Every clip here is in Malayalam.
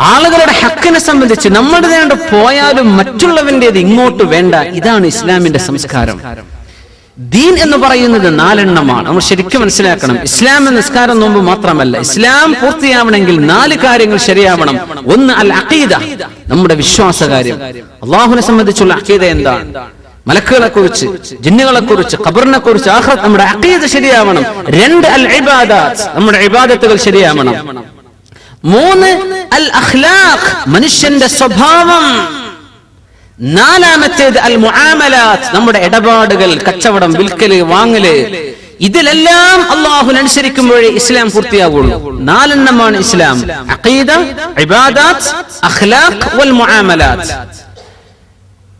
ആളുകളുടെ ഹക്കിനെ സംബന്ധിച്ച് നമ്മുടെ നേണ്ട പോയാലും മറ്റുള്ളവന്റേത് ഇങ്ങോട്ട് വേണ്ട. ഇതാണ് ഇസ്ലാമിന്റെ സംസ്കാരം. ദീൻ എന്ന് പറയുന്നത് നാലെണ്ണമാണ്. നമ്മൾ ശരിക്കും മനസ്സിലാക്കണം. ഇസ്ലാം നിസ്കാരം നോമ്പ് മാത്രമല്ല. ഇസ്ലാം പൂർത്തിയാവണമെങ്കിൽ നാല് കാര്യങ്ങൾ ശരിയാവണം. ഒന്ന് അൽ അഖീദ നമ്മുടെ വിശ്വാസകാര്യം. അള്ളാഹുവിനെ സംബന്ധിച്ചുള്ള അഖീദ എന്താണ്? മലക്കുകളെ കുറിച്ച് ജിന്നുകളെ കുറിച്ച് ഖബറിനെ കുറിച്ച് ആഹ് നമ്മുടെ അഖീദ ശരിയാവണം. രണ്ട് അൽ ഇബാദാത്ത് നമ്മുടെ ഇബാദത്തുകൾ ശരിയാവണം. മൂന്ന് അൽ അഖ്ലാഖ് മനുഷ്യന്റെ സ്വഭാവം. നാലാമത്തേത് അൽ മുആമലാത്ത് നമ്മുടെ ഇടപാടുകൾ കച്ചവടം വിൽക്കൽ വാങ്ങൽ. ഇതിലെല്ലാം അള്ളാഹുനനുസരിക്കുമ്പോഴേ ഇസ്ലാം പൂർത്തിയാവുള്ളൂ. നാലെണ്ണമാണ് ഇസ്ലാം. അഖീദ ഇബാദാത്ത് അഖ്ലാഖ് വൽ മുആമലാത്ത്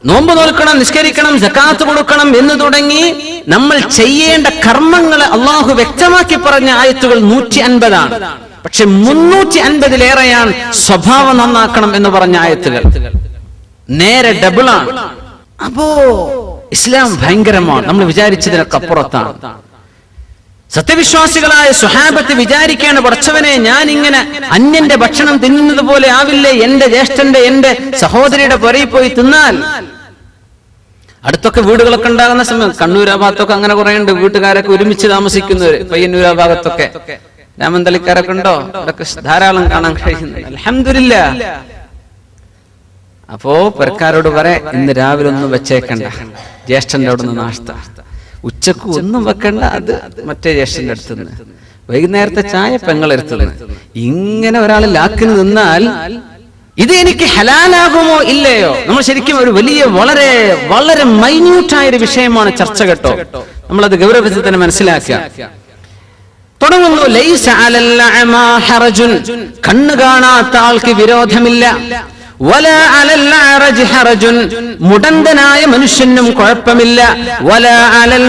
നോമ്പ് നോൽക്കണം നിസ്കരിക്കണം ജക്കാത്ത് കൊടുക്കണം എന്ന് തുടങ്ങി നമ്മൾ ചെയ്യേണ്ട കർമ്മങ്ങളെ അള്ളാഹു വ്യക്തമാക്കി പറഞ്ഞ ആയത്തുകൾ നൂറ്റി അൻപതാണ് പക്ഷെ മുന്നൂറ്റി അൻപതിലേറെയാണ് സ്വഭാവം നന്നാക്കണം എന്ന് പറഞ്ഞ ആയത്തുകൾ. നേരെ ഡബിൾ ആണ് അപ്പോ ഇസ്ലാം ഭയങ്കരമാണ്. നമ്മൾ വിചാരിച്ചതിനൊക്കെ അപ്പുറത്താണ്. സത്യവിശ്വാസികളായ സുഹാബത്ത് വിചാരിക്കാണ് പഠിച്ചവനെ ഞാൻ ഇങ്ങനെ അന്യന്റെ ഭക്ഷണം തിന്നുന്നത് പോലെ ആവില്ലേ? എന്റെ ജ്യേഷ്ഠന്റെ എന്റെ സഹോദരിയുടെ പുറയിൽ പോയി തിന്നാൽ? അടുത്തൊക്കെ വീടുകളൊക്കെ ഉണ്ടാകുന്ന സമയം കണ്ണൂരാ ഭാഗത്തൊക്കെ അങ്ങനെ കുറെ ഉണ്ട് വീട്ടുകാരൊക്കെ ഒരുമിച്ച് താമസിക്കുന്നവര് പയ്യന്നൂരാ ഭാഗത്തൊക്കെ. രാമന്തളിക്കാരൊക്കെ ഉണ്ടോ? ഇതൊക്കെ ധാരാളം കാണാൻ കഴിയുന്നുണ്ട്. അലഹമില്ല അപ്പോ പെരക്കാരോട് പറ ഇന്ന് രാവിലെ ഒന്നും വെച്ചേക്കണ്ട. ജ്യേഷ്ഠന്റെ അവിടെ നിന്ന് നാഷ്ട. ഉച്ചയ്ക്ക് ഒന്നും വെക്കണ്ട അത് മറ്റേ ജ്യേഷ്ഠന്റെ അടുത്ത് നിന്ന് വൈകുന്നേരത്തെ ചായ പെങ്ങളെടുത്തുനിന്ന് ഇങ്ങനെ ഒരാൾ ലാക്കിന് നിന്നാൽ ഇത് എനിക്ക് ഹലാലാകുമോ ഇല്ലയോ? നമ്മൾ ശരിക്കും ഒരു വലിയ വളരെ വളരെ മൈന്യൂട്ടായ ഒരു വിഷയമാണ് ചർച്ച കേട്ടോ. നമ്മളത് ഗൗരവത്തിൽ തന്നെ മനസ്സിലാക്കുക. തുടങ്ങുന്നു. ലൈസ ഹറജുൻ. കണ്ണു കാണാത്ത ആൾക്ക് വിരോധമില്ല. മുടന്തനായ മനുഷ്യനും കുഴപ്പമില്ല. വല അലൽ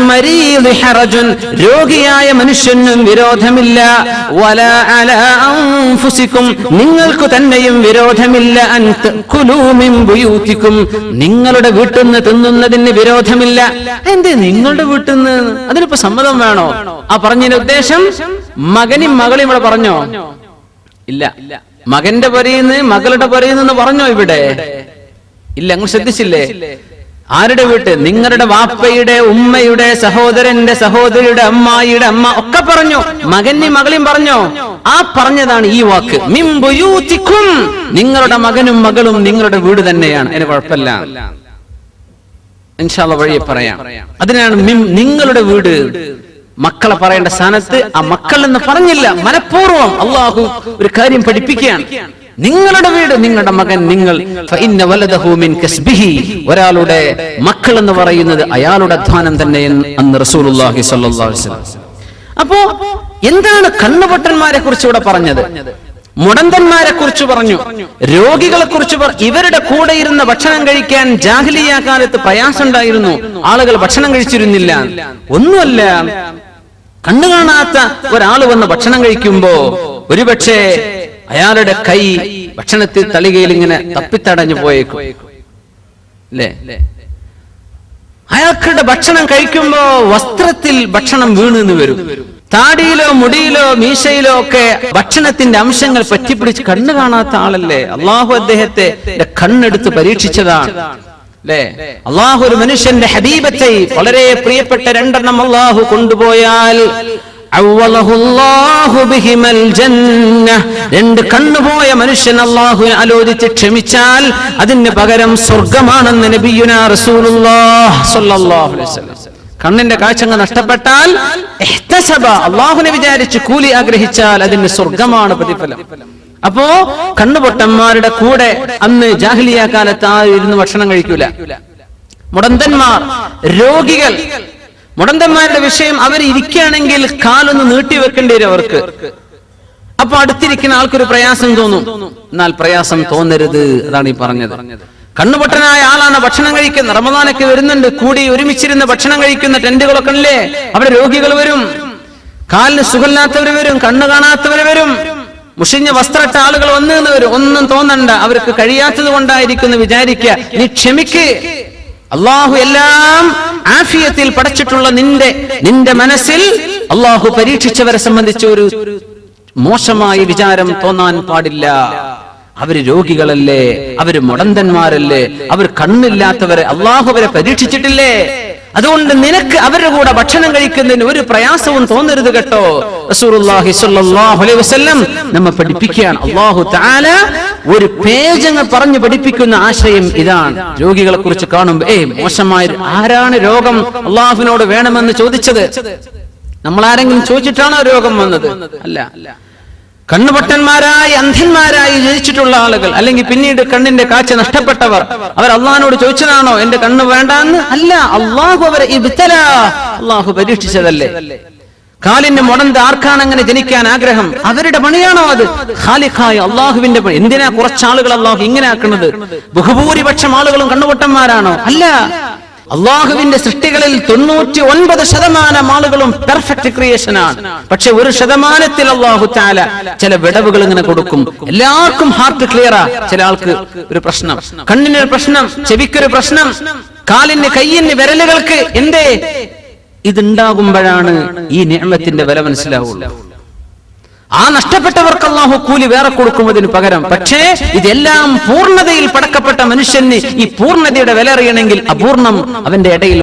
ഹറജുൻ. രോഗിയായ മനുഷ്യനും വിരോധമില്ല. വല അല അൻഫുസിക്കും. നിങ്ങൾക്ക് തന്നെയും വിരോധമില്ല. അൻ നിങ്ങളുടെ വീട്ടിൽ നിന്ന് തിന്നുന്നതിന് വിരോധമില്ല. എന്തേ നിങ്ങളുടെ വീട്ടിൽ നിന്ന് അതിനിപ്പോ സമ്മതം വേണോ? ആ പറഞ്ഞതിന്റെ ഉദ്ദേശം മകനും മകളും ഇവിടെ പറഞ്ഞോ? ഇല്ല ഇല്ല. മകന്റെ പറയുന്ന മകളുടെ എന്ന് പറഞ്ഞോ ഇവിടെ? ഇല്ല അങ്ങ് ശ്രദ്ധിച്ചില്ലേ? ആരുടെ വീട്ട്? നിങ്ങളുടെ വാപ്പയുടെ ഉമ്മയുടെ സഹോദരന്റെ സഹോദരിയുടെ അമ്മായിയുടെ അമ്മ ഒക്കെ പറഞ്ഞു? മകന്റെ മകളെയും പറഞ്ഞോ? ആ പറഞ്ഞതാണ് ഈ വാക്ക്. മിംബുയൂത്തിക്കും നിങ്ങളുടെ മകനും മകളും നിങ്ങളുടെ വീട് തന്നെയാണ്. അതിന് കുഴപ്പമില്ല. ഇൻഷാല്ല വഴിയെ പറയാം. അതിനാണ് നിങ്ങളുടെ വീട്. മക്കളെ പറയേണ്ട സ്ഥാനത്ത് ആ മക്കൾ എന്ന് പറഞ്ഞില്ല. മനഃപൂർവം അള്ളാഹു ഒരു കാര്യം പഠിപ്പിക്കുകയാണ്. നിങ്ങളുടെ വീട് നിങ്ങളുടെ മകൻ നിങ്ങൾ. ഒരാളുടെ മക്കൾ എന്ന് പറയുന്നത് അയാളുടെ അധ്വാനം തന്നെ അന്ന് റസൂലുള്ളാഹി അപ്പോ എന്താണ് കണ്ണുപൊട്ടന്മാരെ കുറിച്ച് ഇവിടെ പറഞ്ഞത്? മുടന്തന്മാരെ കുറിച്ച് പറഞ്ഞു. രോഗികളെ കുറിച്ച് ഇവരുടെ കൂടെ ഇരുന്ന് ഭക്ഷണം കഴിക്കാൻ ജാഹ്ലിയ കാലത്ത് പ്രയാസമുണ്ടായിരുന്നു. ആളുകൾ ഭക്ഷണം കഴിച്ചിരുന്നില്ല. ഒന്നുമല്ല കണ്ണു കാണാത്ത ഒരാൾ വന്ന് ഭക്ഷണം കഴിക്കുമ്പോ ഒരുപക്ഷെ അയാളുടെ കൈ ഭക്ഷണത്തിൽ തളികയിൽ ഇങ്ങനെ തപ്പിത്തടഞ്ഞു പോയേക്കും. അല്ലേ അയാൾക്കുടെ ഭക്ഷണം കഴിക്കുമ്പോ വസ്ത്രത്തിൽ ഭക്ഷണം വീണെന്ന് വരും. താടിയിലോ മുടിയിലോ മീശയിലോ ഒക്കെ ഭക്ഷണത്തിന്റെ അംശങ്ങൾ പറ്റിപ്പിടിച്ച് കണ്ണു കാണാത്ത ആളല്ലേ? അള്ളാഹു അദ്ദേഹത്തെ കണ്ണെടുത്ത് പരീക്ഷിച്ചതാണ്. അല്ലേ അള്ളാഹു ഒരു മനുഷ്യന്റെ ഹബീബത്തെ വളരെ പ്രിയപ്പെട്ട രണ്ടെണ്ണം അള്ളാഹു കൊണ്ടുപോയാൽ. രണ്ട് കണ്ണുപോയ മനുഷ്യൻ അള്ളാഹു ആലോചിച്ച് ക്ഷമിച്ചാൽ അതിന് പകരം സ്വർഗമാണെന്ന് നബിയുന കണ്ണിന്റെ കാഴ്ചങ്ങൾ നഷ്ടപ്പെട്ടാൽ അള്ളാഹുവിനെ വിചാരിച്ച് കൂലി ആഗ്രഹിച്ചാൽ അതിന് സ്വർഗമാണ് പ്രതിഫലം. അപ്പോ കണ്ണുപൊട്ടന്മാരുടെ കൂടെ അന്ന് ജാഹ്ലിയ കാലത്ത് ആ ഇരുന്ന് ഭക്ഷണം കഴിക്കൂല. മുടന്തന്മാർ രോഗികൾ. മുടന്തന്മാരുടെ വിഷയം അവർ ഇരിക്കുകയാണെങ്കിൽ കാലൊന്ന് നീട്ടിവെക്കേണ്ടി വരും അവർക്ക്. അപ്പൊ അടുത്തിരിക്കുന്ന ആൾക്കൊരു പ്രയാസം തോന്നും. എന്നാൽ പ്രയാസം തോന്നരുത് അതാണ് ഈ പറഞ്ഞത്. കണ്ണുപൊട്ടനായ ആളാണ് ഭക്ഷണം കഴിക്കുന്ന റമദാനൊക്കെ വരുന്നുണ്ട്. കൂടി ഒരുമിച്ചിരുന്ന് ഭക്ഷണം കഴിക്കുന്ന ടെന്റുകളൊക്കെ അല്ലേ അവിടെ രോഗികൾ വരും. കാലിന് സുഖമില്ലാത്തവർ വരും. കണ്ണു കാണാത്തവർ വരും. മുഷിഞ്ഞ വസ്ത്രട്ട ആളുകൾ വന്നു എന്ന് വരും ഒന്നും തോന്നണ്ട. അവർക്ക് കഴിയാത്തത് കൊണ്ടായിരിക്കുന്നു വിചാരിക്കുക. നീ ക്ഷമിക്ക്. അള്ളാഹു എല്ലാം ആഫിയത്തിൽ പഠിച്ചിട്ടുള്ള നിന്റെ നിന്റെ മനസ്സിൽ അള്ളാഹു പരീക്ഷിച്ചവരെ സംബന്ധിച്ച ഒരു മോശമായ വിചാരം തോന്നാൻ പാടില്ല. അവർ രോഗികളല്ലേ? അവർ മുടന്തന്മാരല്ലേ? അവർ കണ്ണില്ലാത്തവരെ അള്ളാഹു അവരെ പരീക്ഷിച്ചിട്ടില്ലേ? അതുകൊണ്ട് നിനക്ക് അവരുടെ കൂടെ ഭക്ഷണം കഴിക്കുന്നതിന് ഒരു പ്രയാസവും തോന്നരുത് കേട്ടോ. റസൂലുള്ളാഹി സ്വല്ലല്ലാഹു അലൈഹി വസല്ലം നമ്മെ പഠിപ്പിക്കുകയാണ്. അള്ളാഹു തആല ഒരു പേജ് അങ്ങ് പറഞ്ഞു പഠിപ്പിക്കുന്ന ആശയം ഇതാണ്. രോഗികളെ കുറിച്ച് കാണുമ്പോൾ ഏയ് മോശമായ ആരാണ് രോഗം? അള്ളാഹുവിനോട് വേണമെന്ന് ചോദിച്ചത്. നമ്മൾ ആരെങ്കിലും ചോദിച്ചിട്ടാണോ രോഗം വന്നത്? അല്ല. കണ്ണുപൊട്ടന്മാരായി അന്ധന്മാരായി ജനിച്ചിട്ടുള്ള ആളുകൾ അല്ലെങ്കിൽ പിന്നീട് കണ്ണിന്റെ കാഴ്ച നഷ്ടപ്പെട്ടവർ അവർ അള്ളഹാനോട് ചോദിച്ചതാണോ എന്റെ കണ്ണ് വേണ്ടാന്ന്? അല്ല അള്ളാഹു അവരെ അള്ളാഹു പരീക്ഷിച്ചതല്ലേ? കാലിന് മുടന്ത് ആർക്കാണ് അങ്ങനെ ജനിക്കാൻ ആഗ്രഹം? അവരുടെ പണിയാണോ അത്? ഖാലിഖായ അള്ളാഹുവിന്റെ പണി. എന്തിനാ കുറച്ചാളുകൾ അള്ളാഹു ഇങ്ങനെ ആക്കുന്നത്? ബഹുഭൂരിപക്ഷം ആളുകളും കണ്ണുപൊട്ടന്മാരാണോ? അല്ല. അള്ളാഹുവിന്റെ സൃഷ്ടികളിൽ തൊണ്ണൂറ്റി ഒൻപത് ശതമാനം ആളുകളും പെർഫെക്റ്റ് ക്രിയേഷൻ ആണ്. പക്ഷെ ഒരു ശതമാനത്തിൽ അള്ളാഹു താല ചില വിടവുകൾ ഇങ്ങനെ കൊടുക്കും. എല്ലാവർക്കും ഹാർട്ട് ക്ലിയറാ ചില ആൾക്ക് ഒരു പ്രശ്നം. കണ്ണിനൊരു പ്രശ്നം. ചെവിക്കൊരു പ്രശ്നം. കാലിന് കയ്യിന് വിരലുകൾക്ക് എന്തേ? ഇതുണ്ടാകുമ്പോഴാണ് ഈ നിയമത്തിന്റെ വില മനസ്സിലാവുള്ളൂ. ആ നഷ്ടപ്പെട്ടവർക്ക് അള്ളാഹു കൂലി വേറെ കൊടുക്കുന്നതിന് പകരം. പക്ഷേ ഇതെല്ലാം പൂർണതയിൽ പടക്കപ്പെട്ട മനുഷ്യന് ഈ പൂർണതയുടെ വില അറിയണമെങ്കിൽ അപൂർണം അവന്റെ ഇടയിൽ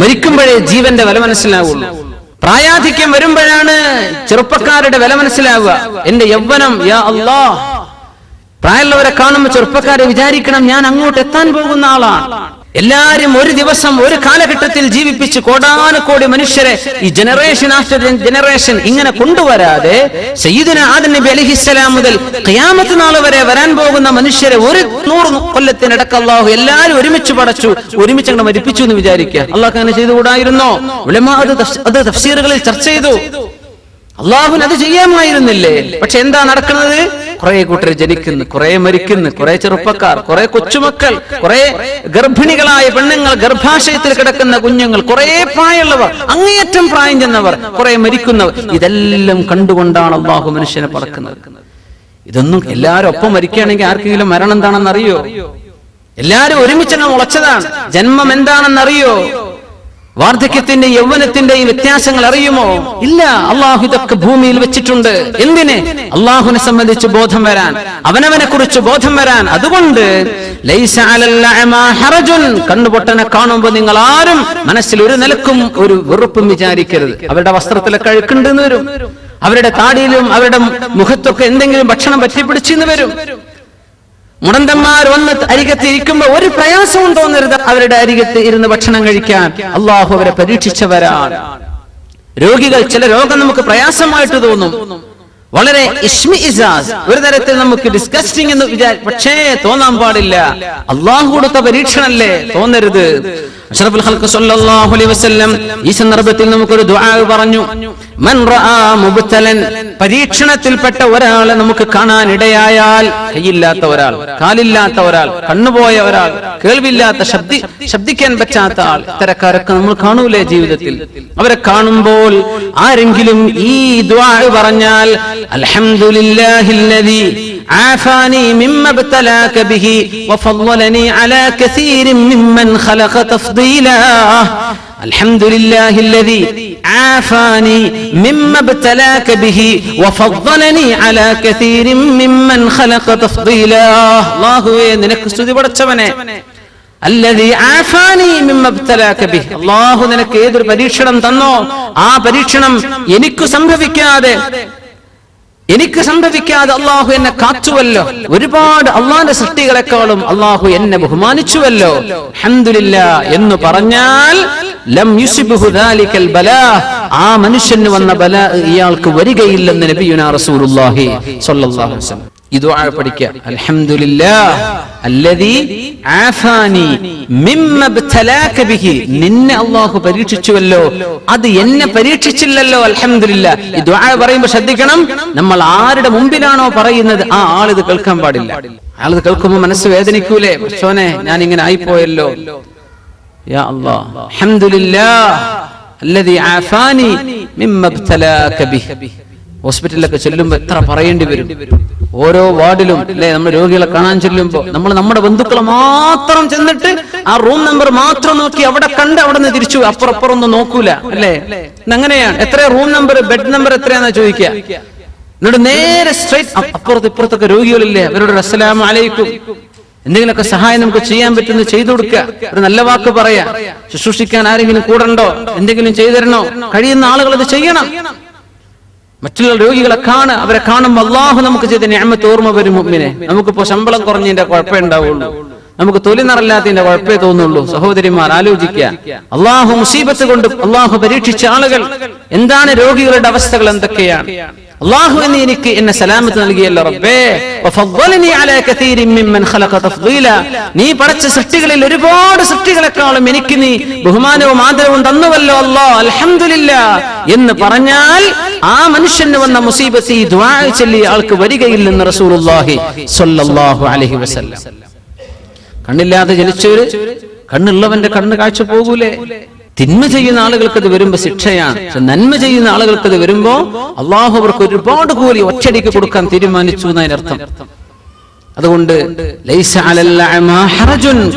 മരിക്കുമ്പോഴേ ജീവന്റെ വില മനസ്സിലാവുള്ളൂ. പ്രായാധിക്യം വരുമ്പോഴാണ് ചെറുപ്പക്കാരുടെ വില മനസ്സിലാവുക. എന്റെ യൗവനം യാ അല്ലാ പ്രായമുള്ളവരെ കാണുമ്പോൾ ചെറുപ്പക്കാരെ വിചാരിക്കണം ഞാൻ അങ്ങോട്ട് എത്താൻ പോകുന്ന ആളാണ്. എല്ലാരും ഒരു ദിവസം ഒരു കാലഘട്ടത്തിൽ ജീവിപ്പിച്ച് കോടാനുകോടി മനുഷ്യരെ ഈ ജനറേഷൻ ആഫ്റ്റർ ജനറേഷൻ ഇങ്ങനെ കൊണ്ടുവരാതെ സയ്യിദുന ആദം നബി അലിഹിസ്സലാം മുതൽ ഖിയാമത്ത് നാൾ വരെ വരാൻ പോകുന്ന മനുഷ്യരെ ഒരു നൂറ് കൊല്ലത്തിനടക്ക് അള്ളാഹു എല്ലാവരും ഒരുമിച്ച് പടച്ചു ഒരുമിച്ച് അങ്ങ് മരിപ്പിച്ചു എന്ന് വിചാരിക്കുക. അള്ളാഹ് അങ്ങനെ ചെയ്തുകൂടായിരുന്നോ? അത് അത് തഫ്സീറുകളിൽ ചർച്ച ചെയ്തു. അള്ളാഹുവിന് അത് ചെയ്യാമായിരുന്നില്ലേ? പക്ഷെ എന്താ നടക്കുന്നത്? കുറെ കൂട്ടർ ജനിക്കുന്നു കുറെ മരിക്കുന്നു കുറെ ചെറുപ്പക്കാർ കുറെ കൊച്ചുമക്കൾ കുറെ ഗർഭിണികളായ പെണ്ണുങ്ങൾ ഗർഭാശയത്തിൽ കിടക്കുന്ന കുഞ്ഞുങ്ങൾ കുറെ പ്രായമുള്ളവർ അങ്ങേയറ്റം പ്രായം ചെന്നവർ കുറെ മരിക്കുന്നവർ. ഇതെല്ലാം കണ്ടുകൊണ്ടാണ് അള്ളാഹു മനുഷ്യനെ പറക്കുന്നത്. ഇതൊന്നും എല്ലാരും ഒപ്പം മരിക്കുകയാണെങ്കിൽ ആർക്കെങ്കിലും മരണം എന്താണെന്ന് അറിയോ എല്ലാരും ഒരുമിച്ചങ്ങ് മുളച്ചതാണ്. ജന്മം എന്താണെന്ന് അറിയോ വാർദ്ധക്യത്തിന്റെ യൗവനത്തിന്റെയും വ്യത്യാസങ്ങൾ അറിയുമോ? ഇല്ല. അള്ളാഹു ഇതൊക്കെ ഭൂമിയിൽ വെച്ചിട്ടുണ്ട്. എന്തിന്? അള്ളാഹുവിനെ സംബന്ധിച്ച് ബോധം വരാൻ. അവനവനെ കുറിച്ച് ബോധം വരാൻ. അതുകൊണ്ട് കണ്ണുപൊട്ടനെ കാണുമ്പോൾ നിങ്ങൾ ആരും മനസ്സിൽ ഒരു നിലക്കും ഒരു വെറുപ്പും വിചാരിക്കരുത്. അവരുടെ വസ്ത്രത്തിലൊക്കെ അഴുക്കുണ്ടെന്ന് വരും. അവരുടെ താടിയിലും അവരുടെ മുഖത്തൊക്കെ എന്തെങ്കിലും ഭക്ഷണം പറ്റിപ്പിടിച്ചെന്ന് വരും. മുടന്തന്മാർ വന്ന് അരികത്ത് ഇരിക്കുമ്പോ ഒരു പ്രയാസവും തോന്നരുത്. അവരുടെ അരികത്ത് ഇരുന്ന് ഭക്ഷണം കഴിക്കാൻ അള്ളാഹു അവരെ പരീക്ഷിച്ചവരാണ്. രോഗികൾ ചില രോഗം നമുക്ക് പ്രയാസമായിട്ട് തോന്നും. വളരെ ഒരു തരത്തിൽ നമുക്ക് ഡിസ്കസ്റ്റിംഗ് എന്ന് വിചാരി പക്ഷേ തോന്നാൻ പാടില്ല. അള്ളാഹു കൊടുത്ത പരീക്ഷണല്ലേ? തോന്നരുത്. അഷ്റഫുൽ ഖൽഖ് സല്ലല്ലാഹു അലൈഹി വസല്ലം ഈ സന്ദർഭത്തിൽ നമുക്കൊരു ദുആ പറഞ്ഞു. മൻ റആ മുബ്തലൻ പരീക്ഷണത്തിൽപ്പെട്ട ഒരാളെ നമുക്ക് കാണാൻ ഇടയായാൽ കൈയില്ലാത്ത ഒരാൾ കാലില്ലാത്ത ഒരാൾ കണ്ണുപോയ ഒരാൾ കേൾവില്ലാത്ത ശബ്ദി ശബ്ദിക്കാൻ പറ്റാത്ത ആൾ ഇത്തരക്കാരൊക്കെ നമ്മൾ കാണൂലേ ജീവിതത്തിൽ. അവരെ കാണുമ്പോൾ ആരെങ്കിലും ഈ ദുആ പറഞ്ഞാൽ അൽഹംദുലില്ലാഹില്ലദീ عافاني مما ابتلاك به وفضلني على كثير ممن خلق تفضيلا الحمد لله الذي عافاني مما ابتلاك به وفضلني على كثير ممن خلق تفضيلا الله നിനക്ക് സ്തുതി പടച്ചവനെ അല്ലതി ആഫാനി മിമ്മ ഇബ്തലാക ബിഹ് അല്ലാഹു നിനക്ക് ഏതൊരു പരീക്ഷണം തന്നോ ആ പരീക്ഷണം എനിക്ക് സംഭവിക്കാതെ എനിക്ക് സംഭവിക്കാതെ അള്ളാഹു എന്നെ കാത്തുവല്ലോ. ഒരുപാട് അള്ളാന്റെ സൃഷ്ടികളെക്കാളും അള്ളാഹു എന്നെ ബഹുമാനിച്ചുവല്ലോ. ഹന്തുലില്ല എന്ന് പറഞ്ഞാൽ ലം ബല. ആ മനുഷ്യന് വന്ന ബല ഇയാൾക്ക് വരികയില്ലെന്ന് നബിയുനാ റസൂലുള്ളാഹി സ്വല്ലല്ലാഹു അലൈഹി വസല്ലം. ഈ ദുആ പഠിക്കുക നിന്നെ അല്ലാഹു പരീക്ഷിച്ചുവല്ലോ. അത് എന്നെ പരീക്ഷിച്ചില്ലല്ലോ. അൽഹംദുലില്ലാ. ഈ ദുആ പറയുമ്പോൾ ശ്രദ്ധിക്കണം. നമ്മൾ ആരുടെ മുമ്പിലാണോ പറയുന്നത്? ആ ആൾ ഇത് കേൾക്കാൻ പാടില്ല. ആൾ ഇത് കേൾക്കുമ്പോൾ മനസ്സ് വേദനിക്കൂലേ? പക്ഷോനെ ഞാൻ ഇങ്ങനെ ആയിപ്പോയല്ലോ. യാ അല്ലാഹ് അൽഹംദുലില്ലാ. അല്ലദീ ആഫാനി മിമ്മ ഇബ്തലാക ബിഹി. ഹോസ്പിറ്റലിലൊക്കെ ചെല്ലുമ്പോൾ എത്ര പറയേണ്ടി വരും. ഓരോ വാർഡിലും അല്ലെ നമ്മൾ രോഗികളെ കാണാൻ ചെല്ലുമ്പോൾ നമ്മൾ നമ്മുടെ ബന്ധുക്കളെ മാത്രം ചെന്നിട്ട് ആ റൂം നമ്പർ മാത്രം നോക്കി അവിടെ കണ്ട് അവിടെ നിന്ന് തിരിച്ചു അപ്പുറപ്പുറം ഒന്നും നോക്കൂല അല്ലേ? അങ്ങനെയാണ് എത്ര റൂം നമ്പർ ബെഡ് നമ്പർ എത്രയാന്നാ ചോദിക്കുക? എന്നിട്ട് നേരെ സ്ട്രൈറ്റ് അപ്പുറത്ത് ഇപ്പുറത്തൊക്കെ രോഗികളില്ലേ അവരോട് അസ്സലാം അലൈക്കും. എന്തെങ്കിലുമൊക്കെ സഹായം നമുക്ക് ചെയ്യാൻ പറ്റുന്ന ചെയ്തു കൊടുക്കുക ഒരു നല്ല വാക്ക് പറയാ ശുശ്രൂഷിക്കാൻ ആരെങ്കിലും കൂടണ്ടോ? എന്തെങ്കിലും ചെയ്തു തരണോ? കഴിയുന്ന ആളുകൾ അത് ചെയ്യണം. മറ്റുള്ള രോഗികളെ കാണുക അവരെ കാണുമ്പോൾ അള്ളാഹു നമുക്ക് ചെയ്ത ഞാമത്ത് ഓർമ്മ വരും മുമ്പിനെ നമുക്കിപ്പോ ശമ്പളം കുറഞ്ഞതിന്റെ കുഴപ്പമേ ഉണ്ടാവുള്ളൂ. നമുക്ക് തൊലി നിറല്ലാത്തതിന്റെ കുഴപ്പമേ തോന്നുള്ളൂ. സഹോദരിമാർ ആലോചിക്കുക. അള്ളാഹു മുസീബത്ത് കൊണ്ട് അള്ളാഹു പരീക്ഷിച്ച ആളുകൾ എന്താണ് രോഗികളുടെ അവസ്ഥകൾ എന്തൊക്കെയാണ്? അള്ളാഹു എന്ന് എനിക്ക് എന്നെ സലാമത്ത് നൽകിയല്ലോ റബ്ബേ. നീ പടച്ച സൃഷ്ടികളിൽ ഒരുപാട് സൃഷ്ടികളെക്കാളും എനിക്ക് നീ ബഹുമാനവും ആദരവും തന്നുവല്ലോ അല്ലാ അലഹമില്ല എന്ന് പറഞ്ഞാൽ ആ മനുഷ്യന് വന്ന മുസീബത്ത് ഈ ദുആ ചൊല്ലി ആൾക്ക് വരികയില്ലെന്ന് റസൂലുള്ളാഹി സ്വല്ലല്ലാഹു അലൈഹി വസല്ലം. കണ്ണില്ലാതെ ജനിച്ചവര് കണ്ണുള്ളവന്റെ കണ്ണ് കാഴ്ച പോകൂലേ? തിന്മ ചെയ്യുന്ന ആളുകൾക്ക് അത് വരുമ്പോ ശിക്ഷയാണ്. പക്ഷെ നന്മ ചെയ്യുന്ന ആളുകൾക്ക് അത് വരുമ്പോ അള്ളാഹു അവർക്ക് ഒരുപാട് കൂലി ഒറ്റടിക്ക് കൊടുക്കാൻ തീരുമാനിച്ചു എന്നതിനർത്ഥം അതുകൊണ്ട്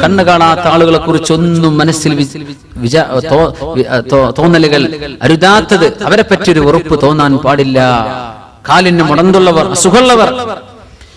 കണ്ണു കാണാത്ത ആളുകളെ കുറിച്ച് ഒന്നും മനസ്സിൽ തോന്നലുകൾ അരുതാത്തത് അവരെ പറ്റി ഒരു ഉറപ്പ് തോന്നാൻ പാടില്ല. കാലിന് മുടന്തുള്ളവർ അസുഖമുള്ളവർ